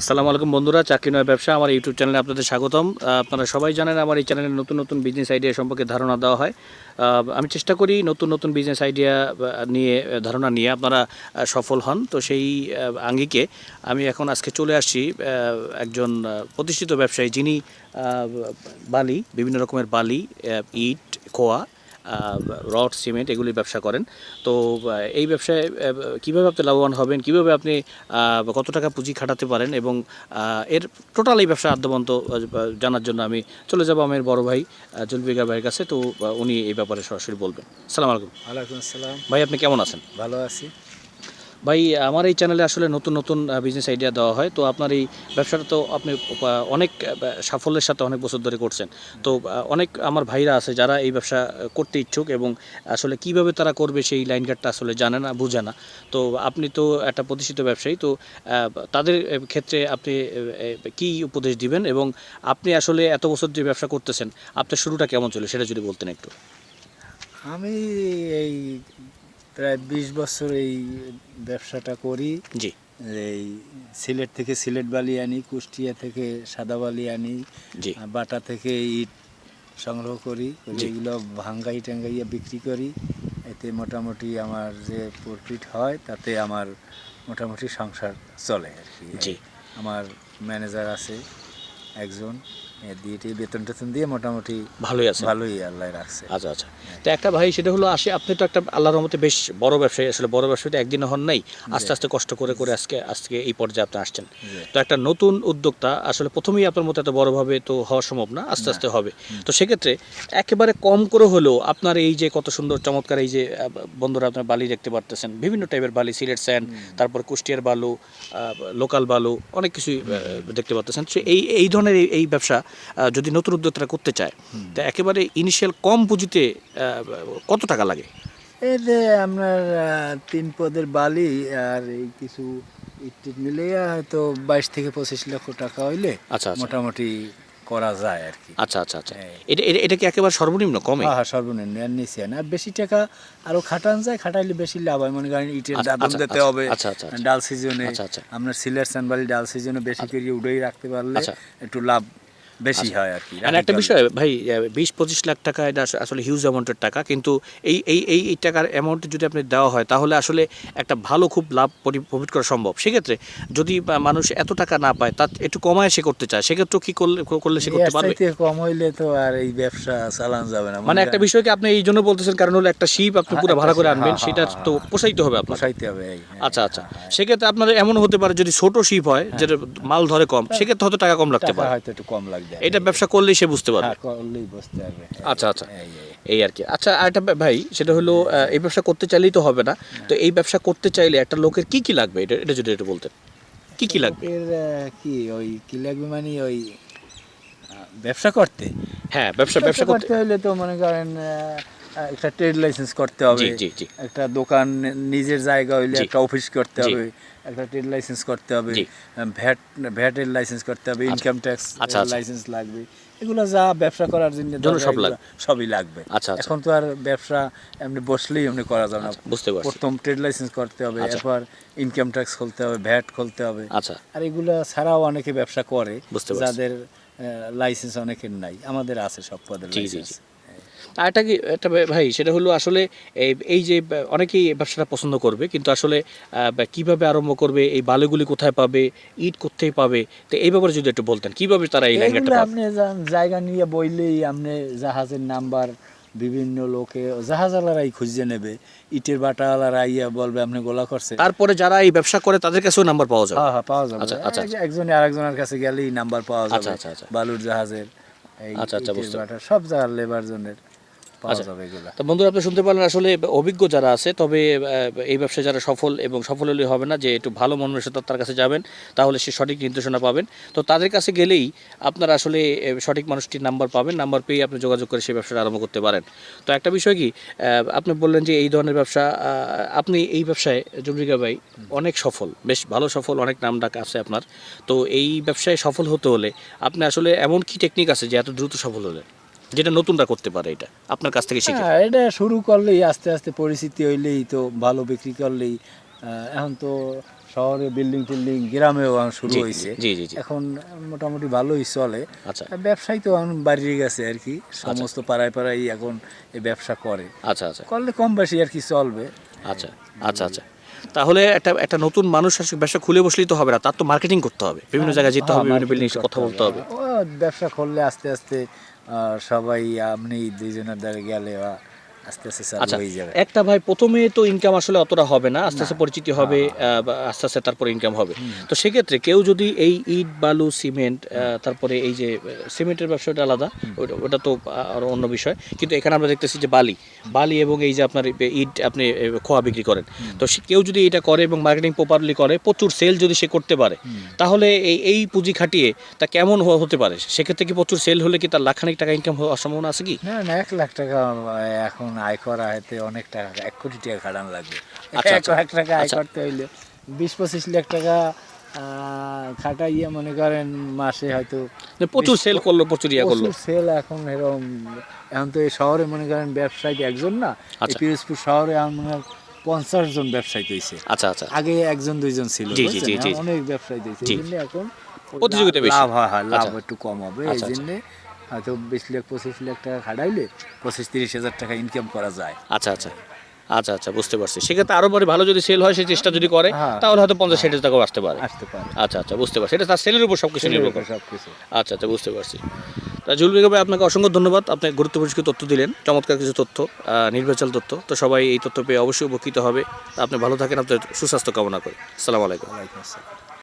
আসসালামু আলাইকুম বন্ধুরা, চাকরি নয় ব্যবসা, আমার ইউটিউব চ্যানেলে আপনাদের স্বাগতম। আপনারা সবাই জানেন আমার এই চ্যানেলে নতুন নতুন বিজনেস আইডিয়া সম্পর্কে ধারণা দেওয়া হয়। আমি চেষ্টা করি নতুন নতুন বিজনেস আইডিয়া নিয়ে ধারণা নিয়ে আপনারা সফল হন। তো সেই আঙ্গিকে আমি এখন আজকে চলে আসছি একজন প্রতিষ্ঠিত ব্যবসায়ী যিনি বালি, বিভিন্ন রকমের বালি ইট, খোয়া রড সিমেন্ট এগুলি ব্যবসা করেন। তো এই ব্যবসায় কীভাবে আপনি লাভবান হবেন? কীভাবে আপনি কত টাকা পুঁজি খাটাতে পারেন? এবং এর টোটাল এই ব্যবসা আদ্যবন্ত জানার জন্য আমি চলে যাব আমার বড় ভাই জুলফিকার ভাইয়ের কাছে। তো উনি এই ব্যাপারে সরাসরি বলবেন। সালাম আলাইকুম। আলাইকুম আসসালাম। ভাই আপনি কেমন আছেন? ভালো আছি। ভাই, আমার এই চ্যানেলে আসলে নতুন নতুন বিজনেস আইডিয়া দেওয়া হয়। তো আপনার এই ব্যবসাটা তো আপনি অনেক সাফল্যের সাথে অনেক বছর ধরে করছেন। তো অনেক আমার ভাইরা আছে যারা এই ব্যবসা করতে ইচ্ছুক এবং আসলে কীভাবে তারা করবে সেই লাইন আসলে জানে না, বুঝে না। তো আপনি তো একটা প্রতিষ্ঠিত ব্যবসায়ী, তো তাদের ক্ষেত্রে আপনি কি উপদেশ দিবেন এবং আপনি আসলে এত বছর যে ব্যবসা করতেছেন, আপনার শুরুটা কেমন ছিল, সেটা যদি বলতেন একটু। আমি এই প্রায় বিশ বছর এই ব্যবসাটা করি। জি। এই সিলেট থেকে সিলেট বালি আনি কুষ্টিয়া থেকে সাদা বালি আনি জি। বাটা থেকে ইট সংগ্রহ করি। এগুলো ভাঙ্গাই টাঙ্গাইয়া বিক্রি করি। এতে মোটামুটি আমার যে প্রফিট হয় তাতে আমার মোটামুটি সংসার চলে আর কি। জি। আমার ম্যানেজার আছে একজন। দিয়ে বেতন টেতন দিয়ে মোটামুটি ভালোই আছে। ভালোই আল্লাহ রাখছে। আচ্ছা আচ্ছা। তো একটা ভাই সেটা হলো আসে আপনি তো একটা আল্লাহর রহমতে বেশ বড় ব্যবসায়ী আসলে বড় ব্যবসায়ী তো একদিনে হন নাই। আস্তে আস্তে কষ্ট করে করে আজকে আজকে এই পর্যায়ে আপনি আসছেন। তো একটা নতুন উদ্যোক্তা আসলে প্রথমেই আপনার মতো এত বড়ভাবে তো হওয়া সম্ভব না আস্তে আস্তে হবে। তো সেক্ষেত্রে একেবারে কম করে হলেও আপনার এই যে কত সুন্দর চমৎকার এই যে বন্ধুরা আপনার বালি দেখতে পারতেছেন বিভিন্ন টাইপের বালি সিলেট স্যান্ড তারপর কুষ্টিয়ার বালু লোকাল বালু অনেক কিছুই দেখতে পারতেছেন। এই এই ধরনের এই- ব্যবসা যদি নতুন উদ্যোক্তারা করতে চায় তো একেবারে ইনিশিয়াল কম পুঁজিতে কত টাকা লাগে? এই যে আপনার তিন পদের বালি আর এই কিছু ইট মিলিয়ে হয়তো বাইশ থেকে পঁচিশ লক্ষ টাকা হইলে আচ্ছা আচ্ছা। মোটামুটি করা যায় আর কি। আচ্ছা আচ্ছা আচ্ছা। এটা এটা- কি একেবারে সর্বনিম্ন কমে? হ্যাঁ হ্যাঁ সর্বনিম্ন এর নিচে না। আর বেশি টাকা আরও খাটান যায় খাটাইলে বেশি লাভ হয়। মনে করেন ইটের আচ্ছা, দাদন আচ্ছা, দিতে হবে আচ্ছা, আচ্ছা। ডাল সিজনে। আচ্ছা, আচ্ছা। আপনার সিলেট সানবালি ডাল সিজনে বেশি করে উড়েই রাখতে পারলে। একটু লাভ বেশি হয় আর কি আর একটা বিষয় ভাই বিশ পঁচিশ লাখ টাকা এটা আসলে হিউজ অ্যামাউন্টের টাকা কিন্তু এই এই এই এই টাকার অ্যামাউন্ট যদি আপনি দেওয়া হয় তাহলে আসলে একটা ভালো খুব লাভ প্রফিট করা সম্ভব। সেক্ষেত্রে যদি মানুষ এত টাকা না পায় তার একটু কমায় সে করতে চায় সেক্ষেত্রে কি করলে করলে সে করতে পারবে? কম হইলে তো আর এই ব্যবসা চালানো যাবে না। মানে একটা বিষয়কে আপনি এই জন্য বলতেছেন কারণ হলো একটা শিপ আপনি হ্যাঁ, পুরো ভাড়া করে আনবেন হ্যাঁ, সেটা হ্যাঁ, তো। পোষাইতে হবে আপনার পোষাইতে হবে আচ্ছা আচ্ছা। সেক্ষেত্রে আপনার এমন হতে পারে যদি ছোট শিপ হয় যেটা মাল ধরে কম সেক্ষেত্রে হয়তো টাকা কম লাগতে পারে। হয়তো একটু কম লাগবে। এটা ব্যবসা করলেই সে বুঝতে পারবে। হ্যাঁ করলেই বুঝতে পারবে। আচ্ছা আচ্ছা। এই, এই। আর কি। আচ্ছা আরেকটা ভাই সেটা হলো এই ব্যবসা করতে চাইলেই তো হবে না। তো এই ব্যবসা করতে চাইলে একটা লোকের কি কি লাগবে? এটা এটা যদি একটু বলতেন। কি কি লাগবে? কি ওই কি লাগবে মানে ওই ব্যবসা করতে? হ্যাঁ ব্যবসা ব্যবসা করতে হলে তো মনে করেন একটা ট্রেড লাইসেন্স করতে হবে একটা দোকান নিজের জায়গা হইলে একটা অফিস করতে হবে একটা ট্রেড লাইসেন্স করতে হবে ভ্যাট ভ্যাটের লাইসেন্স করতে হবে ইনকাম ট্যাক্স। লাইসেন্স লাগবে। এগুলো যা ব্যবসা করার জন্য সব সবই লাগবে। আচ্ছা, আচ্ছা। এখন তো আর ব্যবসা এমনি বসলেই এমনি করা যাবে না। আচ্ছা, বুঝতে পারছি। প্রথম ট্রেড লাইসেন্স করতে হবে আচ্ছা। এরপর ইনকাম ট্যাক্স খুলতে হবে ভ্যাট খুলতে হবে। আচ্ছা। আর এগুলো ছাড়াও অনেকে ব্যবসা করে। যাদের লাইসেন্স অনেকের নাই আমাদের আছে সব পদের লাইসেন্স। আর একটা কি একটা ভাই- সেটা হলো আসলে এই- যে অনেকেই ব্যবসাটা পছন্দ করবে কিন্তু আসলে কীভাবে আরম্ভ করবে এই বালুগুলি কোথায় পাবে ইট কোথায় পাবে তো এই ব্যাপারে যদি একটু বলতেন কীভাবে তারা এই পাবে আপনি জায়গা নিয়ে বইলেই আপনি জাহাজের নাম্বার বিভিন্ন লোকে জাহাজওয়ালারাই খুঁজে নেবে ইটের বাটাওয়ালারা ইয়া বলবে আপনি গোলা করছে। তারপরে যারা এই ব্যবসা করে তাদের কাছেও নাম্বার পাওয়া যাবে? হ্যাঁ হ্যাঁ পাওয়া যাবে। আচ্ছা, আচ্ছা, এক- একজনে আরেকজনের কাছে গেলেই নাম্বার পাওয়া আচ্ছা, যাবে আচ্ছা, আচ্ছা। বালুর জাহাজের এই আচ্ছা, আচ্ছা, সব জায়গার লেবার জনের। তো বন্ধুরা আপনি শুনতে পারলেন আসলে অভিজ্ঞ যারা আছে তবে এই ব্যবসায় যারা সফল এবং সফল হলে হবে না যে একটু ভালো মনুষ্যতার কাছে যাবেন তাহলে সে সঠিক নির্দেশনা পাবেন। তো তাদের কাছে গেলেই আপনারা আসলে সঠিক মানুষটির নাম্বার পাবেন নাম্বার পেয়ে আপনি যোগাযোগ করে সেই ব্যবসাটা আরম্ভ করতে পারেন। তো একটা বিষয় কি আপনি বললেন যে এই ধরনের ব্যবসা আপনি এই ব্যবসায় জুমরিকা ভাই অনেক সফল বেশ ভালো সফল অনেক নাম ডাক আছে আপনার। তো এই ব্যবসায় সফল হতে হলে আপনি আসলে এমন কি টেকনিক আছে যে এত দ্রুত সফল হলেন? যেটা নতুনরা করতে পারে এটা। আপনার কাছ থেকে শিখে। হ্যাঁ এটা শুরু করলেই আস্তে আস্তে পরিস্থিতি হইলেই তো ভালো বিক্রি করলেই এখন তো শহরে বিল্ডিং টিল্ডিং গ্রামেও এখন শুরু হয়েছে। এখন মোটামুটি ভালোই চলে। আচ্ছা। ব্যবসায় তো এখন বাড়িয়ে গেছে আর কি। সমস্ত পাড়ায় পাড়ায় এখন এই ব্যবসা করে। আচ্ছা আচ্ছা। করলে কম বেশি আর কি চলবে। আচ্ছা আচ্ছা আচ্ছা। তাহলে একটা একটা নতুন মানুষ আসলে ব্যবসা খুলে বসলেই তো হবে না তার তো মার্কেটিং করতে হবে। বিভিন্ন জায়গায় যেতে হবে বিভিন্ন বিল্ডিং কথা বলতে হবে। ব্যবসা করলে আস্তে আস্তে সবাই আপনি দুইজনের দ্বারা গেলে আহ, আস্তে আস্তে আচ্ছা একটা ভাই প্রথমে তো ইনকাম আসলে অতটা হবে না আস্তে আস্তে পরিচিতি হবে আস্তে আস্তে তারপরে ইনকাম হবে। তো সেক্ষেত্রে কেউ যদি এই ইট বালু সিমেন্ট তারপরে এই যে সিমেন্টের ব্যবসাটা আলাদা ওটা তো আরও অন্য বিষয়। কিন্তু এখানে আমরা দেখতেছি যে বালি বালি এবং এই যে আপনার ইট আপনি খোয়া বিক্রি করেন। তো কেউ যদি এটা করে এবং মার্কেটিং প্রপারলি করে প্রচুর সেল যদি সে করতে পারে তাহলে এই এই পুঁজি খাটিয়ে তা কেমন হতে পারে? সেক্ষেত্রে কি প্রচুর সেল হলে কি তার লাখানিক টাকা ইনকাম হওয়ার সম্ভাবনা আছে কি? না না এক লাখ টাকা এখন আয় করা হয়তো অনেক টাকা এক কোটি টাকা খাটান লাগবে আচ্ছা, এক আচ্ছা। লাখ টাকা আয় আচ্ছা। করতে হইলে বিশ পঁচিশ লাখ টাকা খাটাইয়ে মনে করেন মাসে হয়তো প্রচুর সেল করল প্রচুর ইয়া করল সেল এখন এরকম এখন তো এই শহরে মনে করেন ব্যবসায়ী একজন না। পিরোজপুর শহরে এখন মনে হয় পঞ্চাশ জন ব্যবসায়ী হয়েছে আচ্ছা আচ্ছা আগে একজন দুইজন ছিল অনেক ব্যবসায়ী হয়েছে এই জন্য এখন প্রতিযোগিতা লাভ হয় লাভ। একটু কম হবে এই। জন্য হয়তো বিশ লাখ পঁচিশ লাখ টাকা খাটাইলে পঁচিশ তিরিশ হাজার টাকা ইনকাম করা যায়। আচ্ছা আচ্ছা। আচ্ছা আচ্ছা বুঝতে পারছি। সেক্ষেত্রে আরও পরে ভালো যদি সেল হয় সেই চেষ্টা যদি করে হ্যাঁ। তাহলে হয়তো পঞ্চাশ ষাট টাকাও আসতে পারে। আসতে পারে। আচ্ছা আচ্ছা বুঝতে পারছি। এটা তার সেলের উপর সব কিছু নির্ভর করে। সব কিছু আচ্ছা আচ্ছা বুঝতে পারছি। তা জুল ভাই আপনাকে অসংখ্য ধন্যবাদ। আপনি গুরুত্বপূর্ণ কিছু তথ্য দিলেন চমৎকার কিছু তথ্য নির্ভেজাল তথ্য। তো সবাই এই তথ্য পেয়ে অবশ্যই উপকৃত হবে। আপনি ভালো থাকেন আপনার সুস্বাস্থ্য কামনা করি। আসসালামু আলাইকুম। ওয়ালাইকুম আসসালাম।